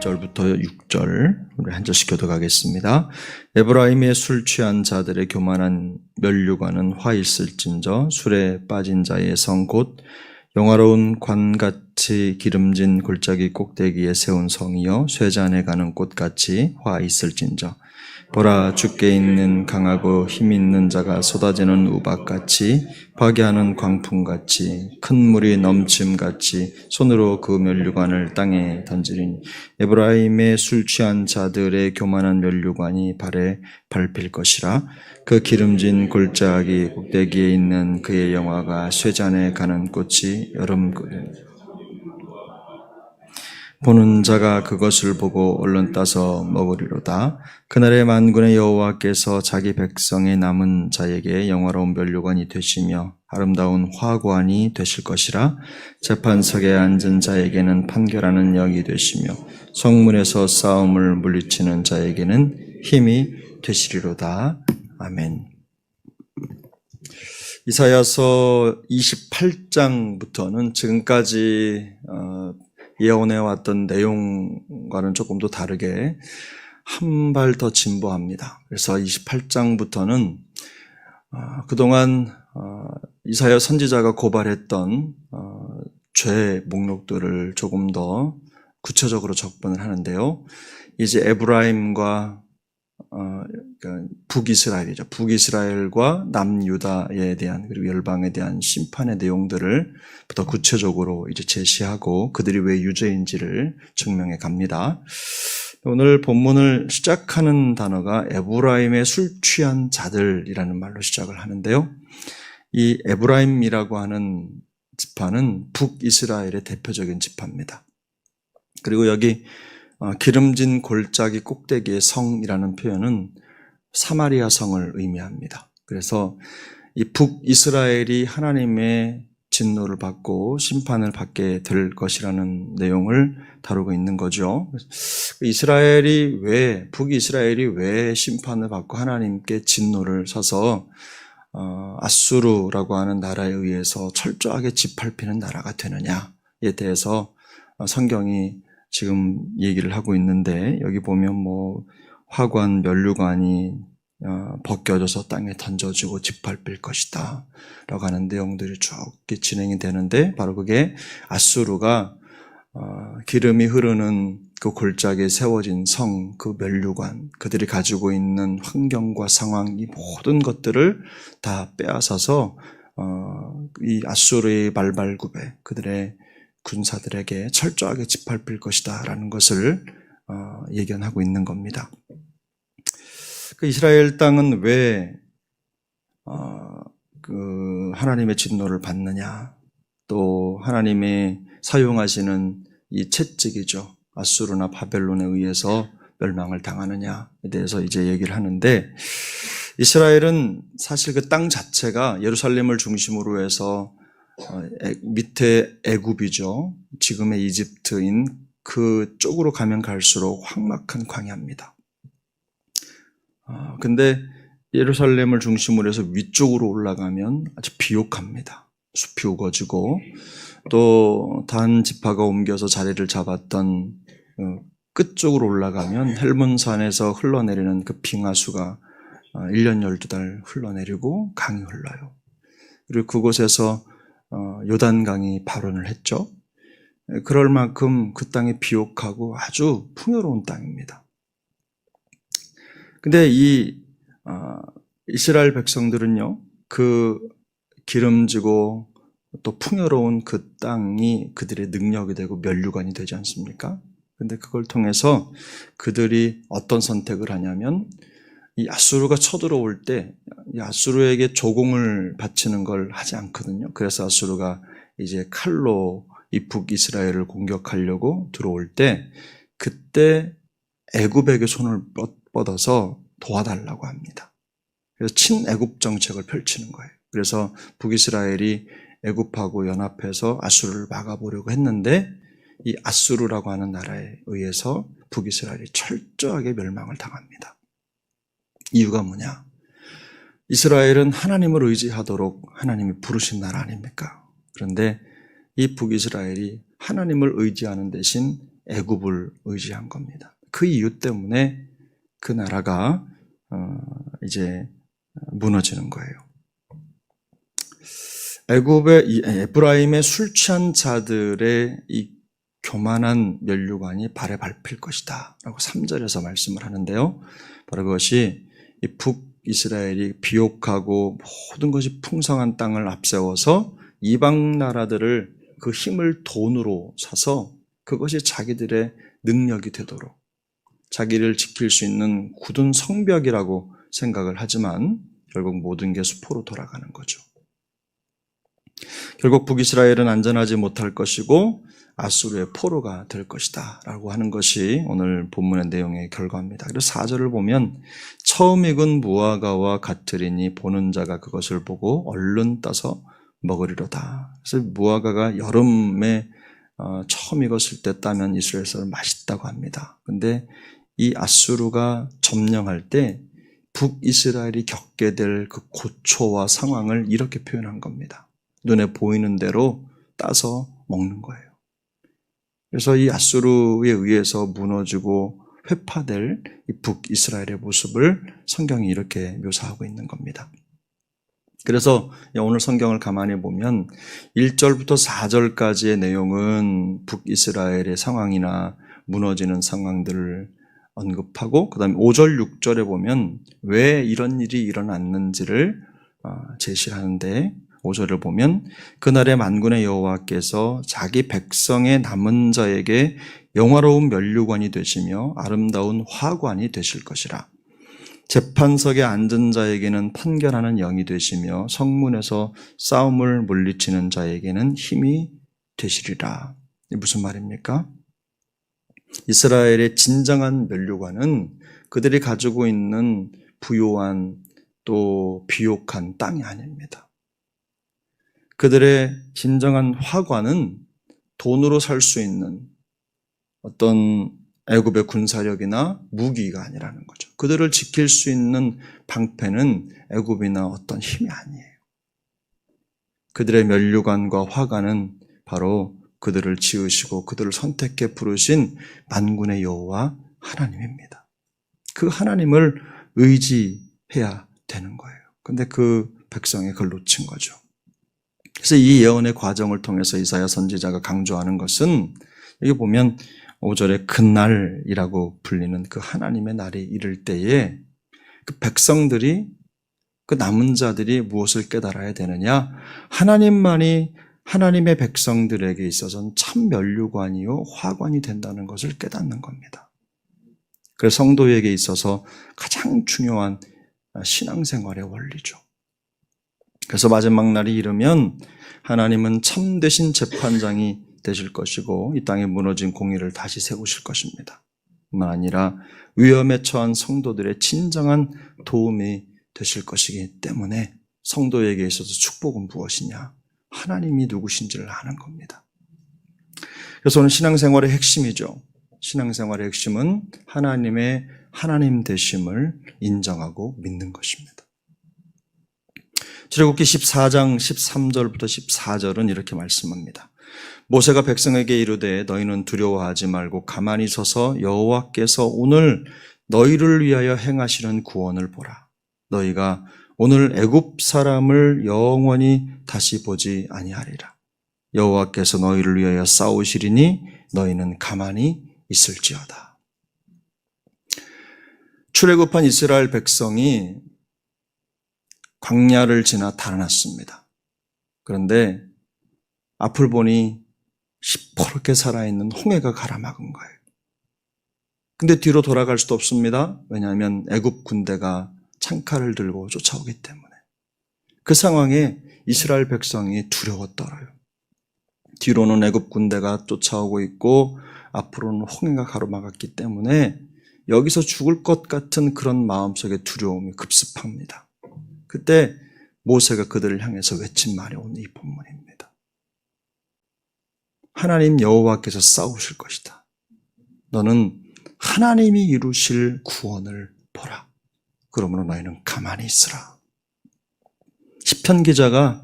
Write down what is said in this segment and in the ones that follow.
1절부터 6절 우리 한 절씩 교독하겠습니다. 에브라임의 술 취한 자들의 교만한 면류관은 화 있을진저 술에 빠진 자의 성 곧 영화로운 관같이 기름진 골짜기 꼭대기에 세운 성이여 쇠잔에 가는 꽃같이 화 있을진저 보라 죽게 있는 강하고 힘 있는 자가 쏟아지는 우박같이 파괴하는 광풍같이 큰 물이 넘침같이 손으로 그 면류관을 땅에 던지리니 에브라임의 술 취한 자들의 교만한 면류관이 발에 밟힐 것이라. 그 기름진 골짜기 꼭대기에 있는 그의 영화가 쇠잔에 가는 꽃이 여름 보는 자가 그것을 보고 얼른 따서 먹으리로다. 그날의 만군의 여호와께서 자기 백성의 남은 자에게 영화로운 면류관이 되시며 아름다운 화관이 되실 것이라 재판석에 앉은 자에게는 판결하는 영이 되시며 성문에서 싸움을 물리치는 자에게는 힘이 되시리로다. 아멘. 이사야서 28장부터는 지금까지 어, 예언해 왔던 내용과는 조금 더 다르게 한 발 더 진보합니다. 그래서 28장부터는 어, 그동안 어, 이사야 선지자가 고발했던 어, 죄 목록들을 조금 더 구체적으로 적분을 하는데요. 이제 에브라임과 그러니까 북이스라엘이죠. 북이스라엘과 남유다에 대한 그리고 열방에 대한 심판의 내용들을 더 구체적으로 이제 제시하고 그들이 왜 유죄인지를 증명해 갑니다. 오늘 본문을 시작하는 단어가 에브라임의 술 취한 자들이라는 말로 시작을 하는데요. 이 에브라임이라고 하는 지파는 북이스라엘의 대표적인 지파입니다. 그리고 여기 어, 기름진 골짜기 꼭대기의 성이라는 표현은 사마리아 성을 의미합니다. 그래서 이 북이스라엘이 하나님의 진노를 받고 심판을 받게 될 것이라는 내용을 다루고 있는 거죠. 이스라엘이 왜, 북이스라엘이 왜 심판을 받고 하나님께 진노를 서서 어, 아수르라고 하는 나라에 의해서 철저하게 짓밟히는 나라가 되느냐에 대해서 어, 성경이 지금 얘기를 하고 있는데 여기 보면 뭐 화관, 면류관이 어, 벗겨져서 땅에 던져지고 짓밟힐 것이다 라고 하는 내용들이 쭉 진행이 되는데 바로 그게 아수르가 어, 기름이 흐르는 그 골짜기에 세워진 성, 그 면류관, 그들이 가지고 있는 환경과 상황, 이 모든 것들을 다 빼앗아서 어, 이 아수르의 말발굽에 그들의 군사들에게 철저하게 짓밟힐 것이다 라는 것을 어, 예견하고 있는 겁니다. 그 이스라엘 땅은 왜 어, 그 하나님의 진노를 받느냐? 또 하나님의 사용하시는 이 채찍이죠. 아수르나 바벨론에 의해서 멸망을 당하느냐에 대해서 이제 얘기를 하는데 이스라엘은 사실 그 땅 자체가 예루살렘을 중심으로 해서 어, 밑에 애굽이죠. 지금의 이집트인 그 쪽으로 가면 갈수록 황막한 광야입니다. 아, 근데 예루살렘을 중심으로 해서 위쪽으로 올라가면 아주 비옥합니다. 숲이 우거지고 또 단 지파가 옮겨서 자리를 잡았던 어, 끝쪽으로 올라가면 헬문산에서 흘러내리는 그 빙하수가 1년 어, 12달 흘러내리고 강이 흘러요. 그리고 그곳에서 어, 요단강이 발원을 했죠. 그럴 만큼 그 땅이 비옥하고 아주 풍요로운 땅입니다. 근데 이 어, 이스라엘 백성들은요, 그 기름지고 또 풍요로운 그 땅이 그들의 능력이 되고 면류관이 되지 않습니까? 근데 그걸 통해서 그들이 어떤 선택을 하냐면 이 아수르가 쳐들어올 때 아수르에게 조공을 바치는 걸 하지 않거든요. 그래서 아수르가 이제 칼로 이 북이스라엘을 공격하려고 들어올 때 그때 애굽에게 손을 뻗어서 도와달라고 합니다. 그래서 친애굽 정책을 펼치는 거예요. 그래서 북이스라엘이 애굽하고 연합해서 아수르를 막아보려고 했는데 이 아수르라고 하는 나라에 의해서 북이스라엘이 철저하게 멸망을 당합니다. 이유가 뭐냐? 이스라엘은 하나님을 의지하도록 하나님이 부르신 나라 아닙니까? 그런데 이 북이스라엘이 하나님을 의지하는 대신 애굽을 의지한 겁니다. 그 이유 때문에 그 나라가 어, 이제 무너지는 거예요. 애굽의 이 에브라임의 술 취한 자들의 이 교만한 면류관이 발에 밟힐 것이다. 라고 3절에서 말씀을 하는데요. 바로 그것이 이 북이스라엘이 비옥하고 모든 것이 풍성한 땅을 앞세워서 이방 나라들을 그 힘을 돈으로 사서 그것이 자기들의 능력이 되도록 자기를 지킬 수 있는 굳은 성벽이라고 생각을 하지만 결국 모든 게 수포로 돌아가는 거죠. 결국 북이스라엘은 안전하지 못할 것이고 아수르의 포로가 될 것이다 라고 하는 것이 오늘 본문의 내용의 결과입니다. 그래서 4절을 보면 처음 익은 무화과와 같으리니 보는 자가 그것을 보고 얼른 따서 먹으리로다. 그래서 무화과가 여름에 어, 처음 익었을 때 따면 이스라엘에서 맛있다고 합니다. 근데 이 아수르가 점령할 때 북이스라엘이 겪게 될 그 고초와 상황을 이렇게 표현한 겁니다. 눈에 보이는 대로 따서 먹는 거예요. 그래서 이 아수르에 의해서 무너지고 회파될 이 북이스라엘의 모습을 성경이 이렇게 묘사하고 있는 겁니다. 그래서 오늘 성경을 가만히 보면 1절부터 4절까지의 내용은 북이스라엘의 상황이나 무너지는 상황들을 언급하고 그다음에 5절 6절에 보면 왜 이런 일이 일어났는지를 어, 제시하는데 5절을 보면 그날의 만군의 여호와께서 자기 백성의 남은 자에게 영화로운 면류관이 되시며 아름다운 화관이 되실 것이라. 재판석에 앉은 자에게는 판결하는 영이 되시며 성문에서 싸움을 물리치는 자에게는 힘이 되시리라. 이 무슨 말입니까? 이스라엘의 진정한 면류관은 그들이 가지고 있는 부요한 또 비옥한 땅이 아닙니다. 그들의 진정한 화관은 돈으로 살 수 있는 어떤 애굽의 군사력이나 무기가 아니라는 거죠. 그들을 지킬 수 있는 방패는 애굽이나 어떤 힘이 아니에요. 그들의 면류관과 화관은 바로 그들을 지으시고 그들을 선택해 부르신 만군의 여호와 하나님입니다. 그 하나님을 의지해야 되는 거예요. 근데 그 백성이 그걸 놓친 거죠. 그래서 이 예언의 과정을 통해서 이사야 선지자가 강조하는 것은 여기 보면 5절에 그날이라고 불리는 그 하나님의 날이 이를 때에 그 백성들이 그 남은 자들이 무엇을 깨달아야 되느냐? 하나님만이 하나님의 백성들에게 있어서는 참 면류관이요 화관이 된다는 것을 깨닫는 겁니다. 그래서 성도에게 있어서 가장 중요한 신앙생활의 원리죠. 그래서 마지막 날이 이르면 하나님은 참되신 재판장이 되실 것이고 이 땅에 무너진 공의를 다시 세우실 것입니다. 뿐만 아니라 위험에 처한 성도들의 진정한 도움이 되실 것이기 때문에 성도에게 있어서 축복은 무엇이냐? 하나님이 누구신지를 아는 겁니다. 그래서 오늘 신앙생활의 핵심이죠. 신앙생활의 핵심은 하나님의 하나님 되심을 인정하고 믿는 것입니다. 출애굽기 14장 13절부터 14절은 이렇게 말씀합니다. 모세가 백성에게 이르되 너희는 두려워하지 말고 가만히 서서 여호와께서 오늘 너희를 위하여 행하시는 구원을 보라. 너희가 오늘 애굽 사람을 영원히 다시 보지 아니하리라. 여호와께서 너희를 위하여 싸우시리니 너희는 가만히 있을지어다. 출애굽한 이스라엘 백성이 광야를 지나 달아났습니다. 그런데 앞을 보니 시퍼렇게 살아있는 홍해가 가라막은 거예요. 근데 뒤로 돌아갈 수도 없습니다. 왜냐하면 애굽 군대가 창칼을 들고 쫓아오기 때문에. 그 상황에 이스라엘 백성이 두려워 떨어요. 뒤로는 애굽 군대가 쫓아오고 있고 앞으로는 홍해가 가로막았기 때문에 여기서 죽을 것 같은 그런 마음속의 두려움이 급습합니다. 그때 모세가 그들을 향해서 외친 말이 오늘 이 본문입니다. 하나님 여호와께서 싸우실 것이다. 너는 하나님이 이루실 구원을 보라. 그러므로 너희는 가만히 있으라. 시편 기자가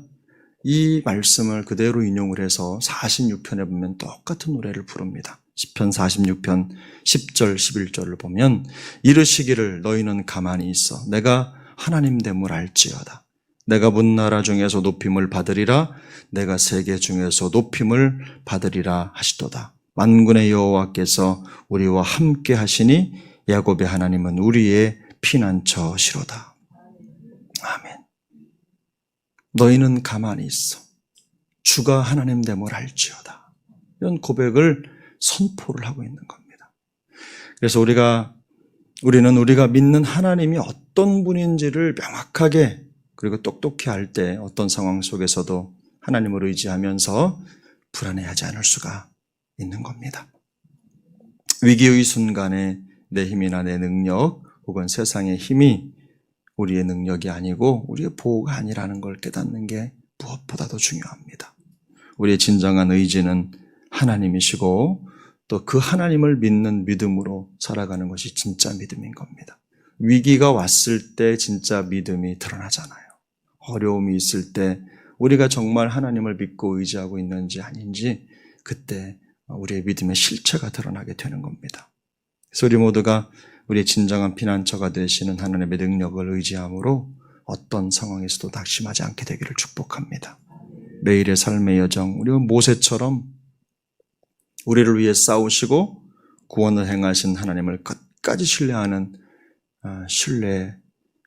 이 말씀을 그대로 인용을 해서 46편에 보면 똑같은 노래를 부릅니다. 10편 46편 10절 11절을 보면 이르시기를 너희는 가만히 있어 내가 하나님 됨을 알지어다. 내가 문 나라 중에서 높임을 받으리라 내가 세계 중에서 높임을 받으리라 하시도다. 만군의 여호와께서 우리와 함께 하시니 야곱의 하나님은 우리의 피난처시로다. 아멘. 너희는 가만히 있어. 주가 하나님 됨을 알지어다. 이런 고백을 선포를 하고 있는 겁니다. 그래서 우리가 우리는 우리가 믿는 하나님이 어떤 분인지를 명확하게 그리고 똑똑히 알때 어떤 상황 속에서도 하나님을 의지하면서 불안해하지 않을 수가 있는 겁니다. 위기의 순간에 내 힘이나 내 능력 혹은 세상의 힘이 우리의 능력이 아니고 우리의 보호가 아니라는 걸 깨닫는 게 무엇보다도 중요합니다. 우리의 진정한 의지는 하나님이시고 또 그 하나님을 믿는 믿음으로 살아가는 것이 진짜 믿음인 겁니다. 위기가 왔을 때 진짜 믿음이 드러나잖아요. 어려움이 있을 때 우리가 정말 하나님을 믿고 의지하고 있는지 아닌지 그때 우리의 믿음의 실체가 드러나게 되는 겁니다. 그래서 우리 모두가 우리의 진정한 피난처가 되시는 하나님의 능력을 의지함으로 어떤 상황에서도 낙심하지 않게 되기를 축복합니다. 매일의 삶의 여정, 우리가 모세처럼 우리를 위해 싸우시고 구원을 행하신 하나님을 끝까지 신뢰하는 아, 신뢰,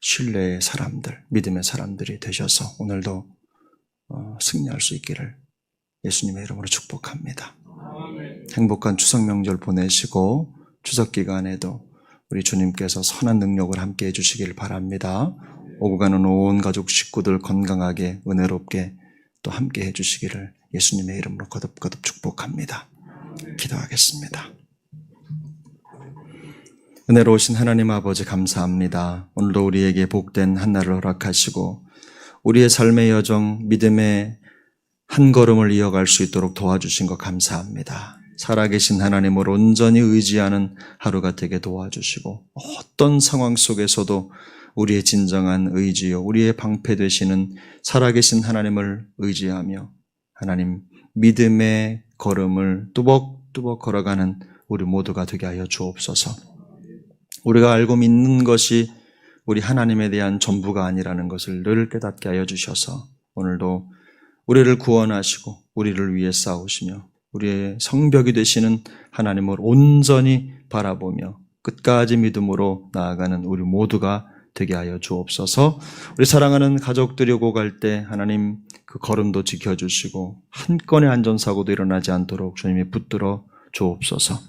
신뢰의 사람들, 믿음의 사람들이 되셔서 오늘도 어, 승리할 수 있기를 예수님의 이름으로 축복합니다. 행복한 추석 명절 보내시고 추석 기간에도 우리 주님께서 선한 능력을 함께 해주시길 바랍니다. 오고 가는 온 가족 식구들 건강하게 은혜롭게 또 함께 해주시기를 예수님의 이름으로 거듭거듭 축복합니다. 기도하겠습니다. 은혜로우신 하나님 아버지 감사합니다. 오늘도 우리에게 복된 한날을 허락하시고 우리의 삶의 여정, 믿음의 한 걸음을 이어갈 수 있도록 도와주신 것 감사합니다. 살아계신 하나님을 온전히 의지하는 하루가 되게 도와주시고 어떤 상황 속에서도 우리의 진정한 의지요, 우리의 방패 되시는 살아계신 하나님을 의지하며 하나님 믿음의 걸음을 뚜벅뚜벅 걸어가는 우리 모두가 되게 하여 주옵소서. 우리가 알고 믿는 것이 우리 하나님에 대한 전부가 아니라는 것을 늘 깨닫게 하여 주셔서 오늘도 우리를 구원하시고 우리를 위해 싸우시며 우리의 성벽이 되시는 하나님을 온전히 바라보며 끝까지 믿음으로 나아가는 우리 모두가 되게 하여 주옵소서. 우리 사랑하는 가족들이 오고 갈 때 하나님 그 걸음도 지켜주시고 한 건의 안전사고도 일어나지 않도록 주님이 붙들어 주옵소서.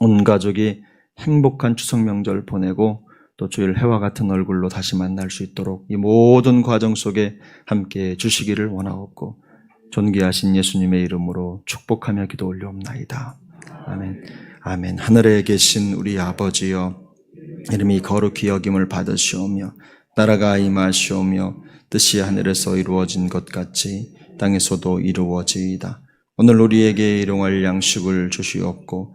온 가족이 행복한 추석 명절 보내고 또 주일 해와 같은 얼굴로 다시 만날 수 있도록 이 모든 과정 속에 함께 주시기를 원하옵고 존귀하신 예수님의 이름으로 축복하며 기도 올려옵나이다. 아멘. 아멘. 하늘에 계신 우리 아버지여 이름이 거룩히 여김을 받으시오며 나라가 임하시오며 뜻이 하늘에서 이루어진 것 같이 땅에서도 이루어지이다. 오늘 우리에게 일용할 양식을 주시옵고